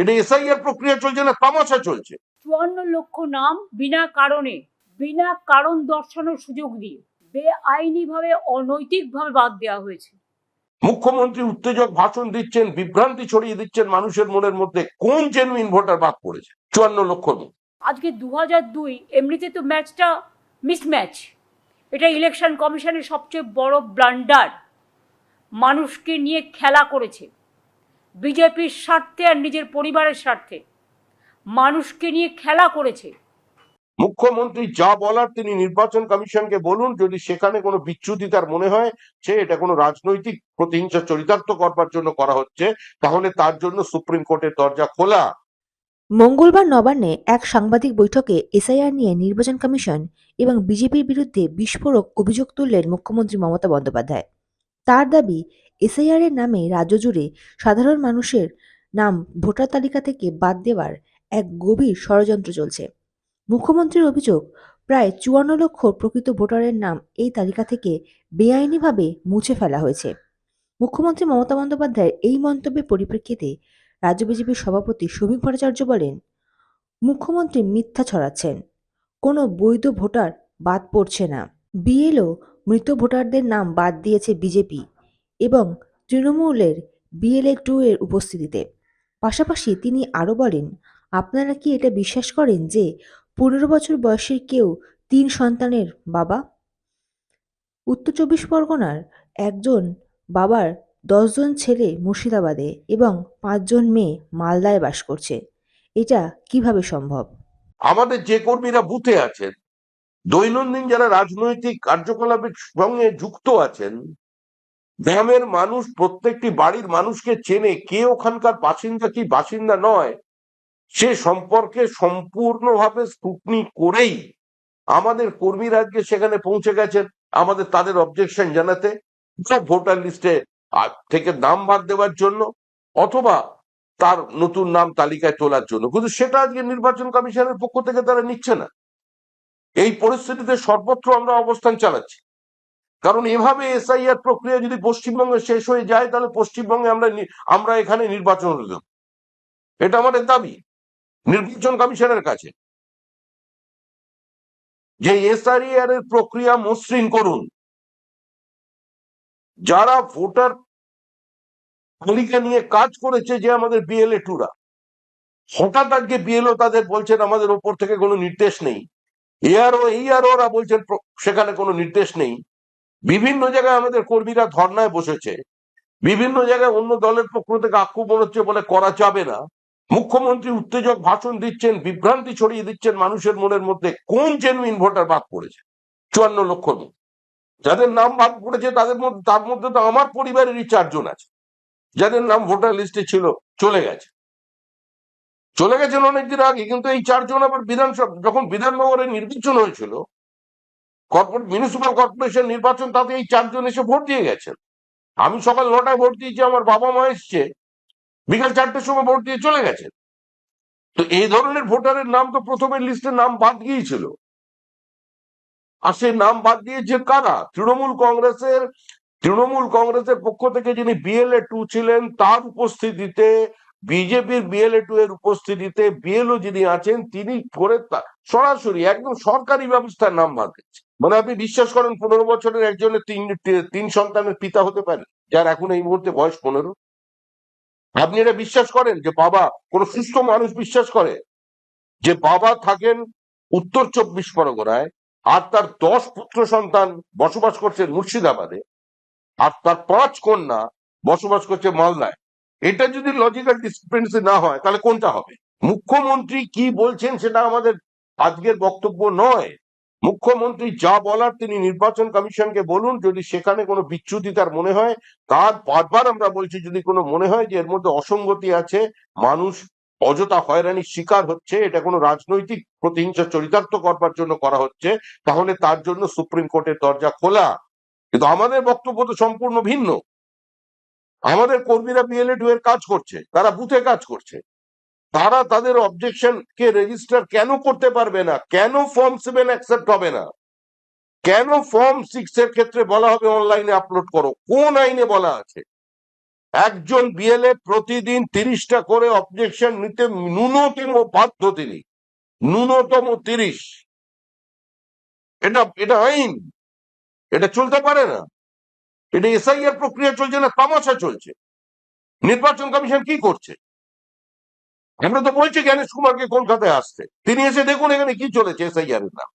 এটা এসআইআর প্রক্রিয়া চলছে না তামাশা চলছে? চুয়ান্ন লক্ষ নাম বিনা কারণে বিনা কারণ দর্শানোর সুযোগ দিয়ে বেআইনিভাবে অনৈতিকভাবে বাদ দেওয়া হয়েছে। মুখ্যমন্ত্রী উত্তেজক ভাষণ দিচ্ছেন বিভ্রান্তি ছড়িয়ে দিচ্ছেন মানুষের মনের মধ্যে। কোন জেনুইন ভোটার বাদ পড়েছে? চুয়ান্ন লক্ষ লোক। আজকে দু হাজার দুই এমনিতে তো ম্যাচটা মিসম্যাচ এটা ইলেকশন কমিশনের সবচেয়ে বড় ব্লান্ডার মানুষকে নিয়ে খেলা করেছে। বিজেপির স্বার্থে আর নিজের পরিবারের স্বার্থে। মানুষকে নিয়ে খেলা করেছে। মুখ্যমন্ত্রী যা বলার তিনি নির্বাচন কমিশনকে বলুন যদি সেখানে কোনো বিচ্যুতি তার মনে হয় যে এটা কোনো রাজনৈতিক প্রতিহিংসা চরিতার্থ করবার জন্য করা হচ্ছে তাহলে তার জন্য সুপ্রিম কোর্টের দরজা খোলা। মঙ্গলবার নবান্নে এক সাংবাদিক বৈঠকে এসআইআর নিয়ে নির্বাচন কমিশন এবং বিজেপির বিরুদ্ধে বিস্ফোরক অভিযোগ তুললেন মুখ্যমন্ত্রী মমতা বন্দ্যোপাধ্যায়। তার দাবি, এসআইআর এর নামে রাজ্য জুড়ে সাধারণ মানুষের নাম ভোটার তালিকা থেকে বাদ দেওয়ার এক গভীর ষড়যন্ত্র চলছে। মুখ্যমন্ত্রীর অভিযোগ, প্রায় চুয়ান্ন লক্ষ প্রকৃত ভোটারের নাম এই তালিকা থেকে বেআইনিভাবে মুছে ফেলা হয়েছে। মুখ্যমন্ত্রী মমতা বন্দ্যোপাধ্যায়ের এই মন্তব্যের পরিপ্রেক্ষিতে রাজ্য বিজেপির সভাপতি শ্রমিক ভট্টাচার্য বলেন, মুখ্যমন্ত্রী মিথ্যা ছড়াচ্ছেন। কোনো বৈধ ভোটার বাদ পড়ছে না। বিএলও মৃত ভোটারদের নাম বাদ দিয়েছে বিজেপি এবং তৃণমূলের বিএলএ টু এর উপস্থিতিতে। পাশাপাশি তিনি আরও বলেন, আপনারা কি এটা বিশ্বাস করেন যে পনেরো বছর বয়সের কেউ তিন সন্তানের বাবা? উত্তর চব্বিশ পরগনার একজন বাবার দশজন ছেলে মুর্শিদাবাদে এবং পাঁচজন মেয়ে মালদায় বাস করছে। এটা কীভাবে সম্ভব? আমাদের যে কর্মীরা বুথে আছেন দৈনন্দিন যারা রাজনৈতিক কার্যকলাপের সঙ্গে যুক্ত আছেন, গ্রামের মানুষ, প্রত্যেকটি বাড়ির মানুষকে চেনে কে ওখানকার বাসিন্দা কি বাসিন্দা নয়, সে সম্পর্কে সম্পূর্ণভাবে স্ক্রুটনি করেই আমাদের কর্মীরা আজকে সেখানে পৌঁছে গেছেন, আমাদের তাদের অবজেকশন জানাতে ভোটার লিস্টে থেকে নাম বাদ দেওয়ার জন্য, অথবা তার নতুন নাম তালিকায় তোলার জন্য। কিন্তু সেটা আজকে নির্বাচন কমিশনের পক্ষ থেকে তারা নিচ্ছে না। এই পরিস্থিতিতে সর্বত্র আমরা অবস্থান চালাচ্ছি। কারণ এভাবে এসআইআর প্রক্রিয়া যদি পশ্চিমবঙ্গে শেষ হয়ে যায়, তাহলে পশ্চিমবঙ্গে আমরা আমরা এখানে নির্বাচন হতে দেব। এটা আমাদের দাবি, নির্বাচন কমিশনের কাছে। যে এসআইআর এর প্রক্রিয়া মসৃণ করুন। যারা ভোটার তালিকা নিয়ে কাজ করেছে যে আমাদের বিএলএ টুরা হঠাৎ আজকে বিএলও তাদের বলছেন, আমাদের ওপর থেকে কোনো নির্দেশ নেই। এআরও এইআরওরা বলছেন সেখানে কোনো নির্দেশ নেই। বিভিন্ন জায়গায় আমাদের কর্মীরা ধর্নায় বসেছে। বিভিন্ন জায়গায় অন্য দলের পক্ষ থেকে আক্রমণ হচ্ছে বলে করা যাবে না। মুখ্যমন্ত্রী উত্তেজক ভাষণ দিচ্ছেন, বিভ্রান্তি ছড়িয়ে দিচ্ছেন মানুষের মনের মধ্যে। কোন জেনুইন ভোটার বাদ পড়েছে? চুয়ান্ন লক্ষ লোক যাদের নাম বাদ পড়েছে, তাদের মধ্যে, তার মধ্যে তো আমার পরিবারেরই চারজন আছে। যাদের নাম ভোটার লিস্টে ছিল, চলে গেছে। চলে গেছেন অনেকদিন আগে, কিন্তু এই চারজন আবার বিধানসভা, যখন বিধাননগরে নির্বাচন হয়েছিল মিউনিসিপাল কর্পোরেশন নির্বাচন, তাতে এই চারজন এসে ভোট দিয়ে গেছেন। আমি সকাল নটায় ভোট দিয়েছি, আমার বাবা মা এসছে, বিকাল চারটের সময় ভোট দিয়ে চলে গেছেন। তো এই ধরনের ভোটারের নাম তো প্রথমের লিস্টে নাম বাদ গিয়েছিল। আর সেই নাম বাদ দিয়েছে কারা? তৃণমূল কংগ্রেসের তৃণমূল কংগ্রেসের পক্ষ থেকে যিনি বিএলএ টু ছিলেন, তার উপস্থিতিতে বিজেপির বিএলএ টু এর উপস্থিতিতে বিএলও যিনি আছেন, তিনি করে সরাসরি একদম সরকারি ব্যবস্থার নাম বাদ দিচ্ছে। মানে আপনি বিশ্বাস করেন, পনেরো বছরের একজনের তিন তিন সন্তানের পিতা হতে পারে, যার এখন এই মুহূর্তে বয়স পনেরো। আপনি এটা বিশ্বাস করেন যে বাবা, কোন সুস্থ মানুষ বিশ্বাস করে যে বাবা থাকেন উত্তর চব্বিশ পরগনায়, আর তার দশ পুত্র সন্তান বসবাস করছে মুর্শিদাবাদে, আর তার পাঁচ কন্যা বসবাস করছে মালদায়। এটা যদি লজিক্যাল ডিসক্রিপেন্সি না হয়, তাহলে কোনটা হবে? মুখ্যমন্ত্রী কি বলছেন সেটা আমাদের আজকের বক্তব্য নয়। মুখ্যমন্ত্রী যা বলার তিনি নির্বাচন কমিশনকে বলুন, যদি সেখানে কোনো বিচ্যুতি তার মনে হয়, তার বারবার আমরা বলছি, যদি কোনো মনে হয় যে এর মধ্যে অসঙ্গতি আছে, মানুষ অযথা হয়রানির শিকার হচ্ছে, এটা কোনো রাজনৈতিক প্রতিহিংসা চরিতার্থ করবার জন্য করা হচ্ছে, তাহলে তার জন্য সুপ্রিম কোর্টের দরজা খোলা। কিন্তু আমাদের বক্তব্য তো সম্পূর্ণ ভিন্ন। আমাদের কর্মীরা বিএলএ টু এর কাজ করছে, তারা বুথে কাজ করছে। তারা তাদের অবজেকশন কে রেজিস্টার কেন করতে পারবে না? কেন ফর্ম সেভেন অ্যাকসেপ্ট হবে না? কেন ফর্ম সিক্স এর ক্ষেত্রে বলা হবে অনলাইনে আপলোড করো? কোন আইনে বলা আছে? একজন বিএলএ প্রতিদিন তিরিশটা করে অবজেকশন নিতে ন্যূনতম বাধ্য তিনি। ন্যূনতম তিরিশ। এটা এটা আইন। এটা চলতে পারে না। এটা এসআইআর প্রক্রিয়া চলছে না, তামাশা চলছে। নির্বাচন কমিশন কি করছে? আমরা তো বলছি জ্ঞানেশ কুমারকে কলকাতায় আসতে। তিনি এসে দেখুন এখানে কি চলেছে এসআইআর এর নাম।